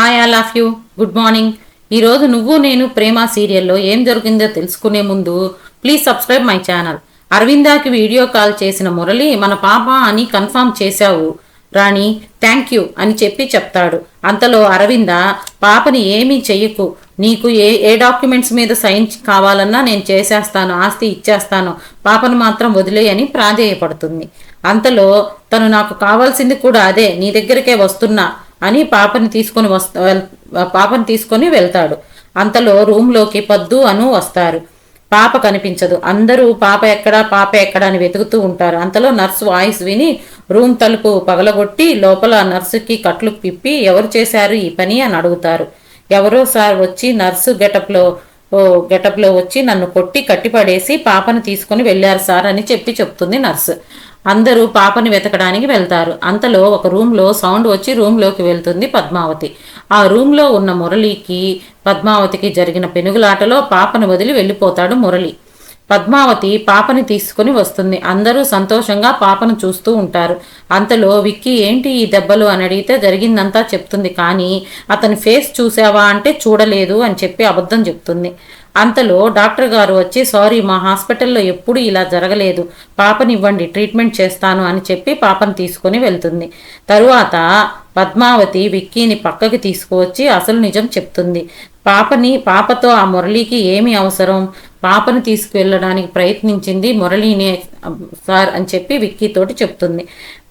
Hi all of you good morning ఈరోజు నువ్వు నేను ప్రేమ సీరియల్లో ఏం జరిగిందో తెలుసుకునే ముందు ప్లీజ్ సబ్స్క్రైబ్ మై ఛానల్ అరవిందాకి వీడియో కాల్ చేసిన మురళి మన పాప అని కన్ఫర్మ్ చేశావు రాణి థ్యాంక్ యూ అని చెప్పి చెప్తాడు. అంతలో అరవింద పాపని ఏమీ చెయ్యకు. నీకు ఏ ఏ డాక్యుమెంట్స్ మీద సైన్ కావాలన్నా నేను చేసేస్తాను ఆస్తి ఇచ్చేస్తాను. పాపను మాత్రం వదిలేయని ప్రాధేయపడుతుంది. అంతలో తను నాకు కావాల్సింది కూడా అదే. నీ దగ్గరికే వస్తున్నా. అని పాపని తీసుకొని వస్త పాపని తీసుకొని వెళ్తాడు. అంతలో రూమ్లోకి పద్దు అను వస్తారు. పాప కనిపించదు. అందరూ పాప ఎక్కడా పాప ఎక్కడా అని వెతుకుతూ ఉంటారు. అంతలో నర్సు వాయిస్ విని రూమ్ తలుపు పగలగొట్టి లోపల నర్సుకి కట్లు పిప్పి ఎవరు చేశారు ఈ పని అని అడుగుతారు. ఎవరో సార్ వచ్చి నర్సు గెటప్లో ఓ గెటప్లో వచ్చి నన్ను కొట్టి కట్టిపడేసి పాపను తీసుకొని వెళ్ళారు సార్ అని చెప్పి చెప్తుంది నర్సు. అందరూ పాపని వెతకడానికి వెళ్తారు. అంతలో ఒక రూమ్లో సౌండ్ వచ్చి రూమ్లోకి వెళ్తుంది పద్మావతి. ఆ రూమ్లో ఉన్న మురళికి పద్మావతికి జరిగిన పెనుగులాటలో పాపను వదిలి వెళ్ళిపోతాడు మురళి. పద్మావతి పాపని తీసుకుని వస్తుంది. అందరూ సంతోషంగా పాపను చూస్తూ ఉంటారు. అంతలో విక్కీ ఏంటి ఈ దెబ్బలు? అని అడిగితే జరిగిందంతా చెప్తుంది. కానీ అతని ఫేస్ చూసావా అంటే చూడలేదు అని చెప్పి అబద్ధం చెప్తుంది. అంతలో డాక్టర్ గారు వచ్చి సారీ మా హాస్పిటల్లో ఎప్పుడు ఇలా జరగలేదు. పాపని ఇవ్వండి ట్రీట్మెంట్ చేస్తాను అని చెప్పి పాపని తీసుకొని వెళ్తుంది. తరువాత పద్మావతి విక్కీని పక్కకి తీసుకువచ్చి అసలు నిజం చెప్తుంది. పాపని పాపతో ఆ మురళీకి ఏమి అవసరం? పాపను తీసుకువెళ్ళడానికి ప్రయత్నించింది మురళీనే సార్ అని చెప్పి విక్కీతోటి చెప్తుంది.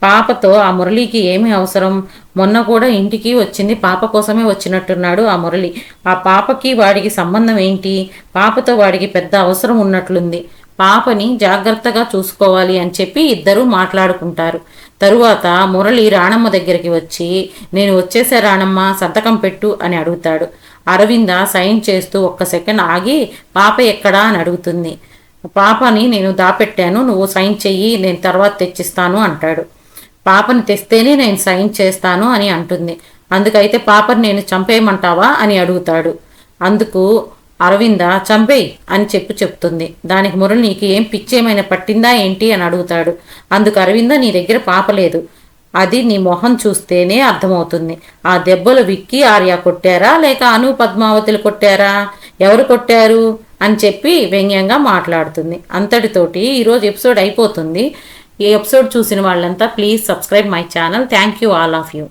పాపతో ఆ మురళీకి ఏమి అవసరం? మొన్న కూడా ఇంటికి వచ్చింది పాప కోసమే వచ్చినట్టున్నాడు ఆ మురళి. ఆ పాపకి వాడికి సంబంధం ఏంటి? పాపతో వాడికి పెద్ద అవసరం ఉన్నట్లుంది. పాపని జాగ్రత్తగా చూసుకోవాలి అని చెప్పి ఇద్దరూ మాట్లాడుకుంటారు. తరువాత మురళి రాణమ్మ దగ్గరికి వచ్చి నేను వచ్చేసా రాణమ్మ సంతకం పెట్టు అని అడుగుతాడు. అరవింద సైన్ చేస్తూ ఒక్క సెకండ్ ఆగి పాప ఎక్కడా? అని అడుగుతుంది. పాపని నేను దాపెట్టాను నువ్వు సైన్ చెయ్యి నేను తర్వాత తెచ్చిస్తాను అంటాడు. పాపని తెస్తేనే నేను సైన్ చేస్తాను అని అంటుంది. అందుకైతే పాపని నేను చంపేయమంటావా? అని అడుగుతాడు. అందుకు అరవింద చంపేయ్ అని చెప్పి చెప్తుంది. దానికి మురళి నీకు ఏం పిచ్చేమైనా పట్టిందా ఏంటి అని అడుగుతాడు. అందుకు అరవింద నీ దగ్గర పాపలేదు అది నీ మొహం చూస్తేనే అర్థమవుతుంది. ఆ దెబ్బలు విక్కి ఆర్య కొట్టారా? లేక అను పద్మావతులు కొట్టారా? ఎవరు కొట్టారు? అని చెప్పి వ్యంగ్యంగా మాట్లాడుతుంది. అంతటితోటి ఈరోజు ఎపిసోడ్ అయిపోతుంది. ఈ ఎపిసోడ్ చూసిన వాళ్ళంతా please subscribe my channel. Thank you all of you.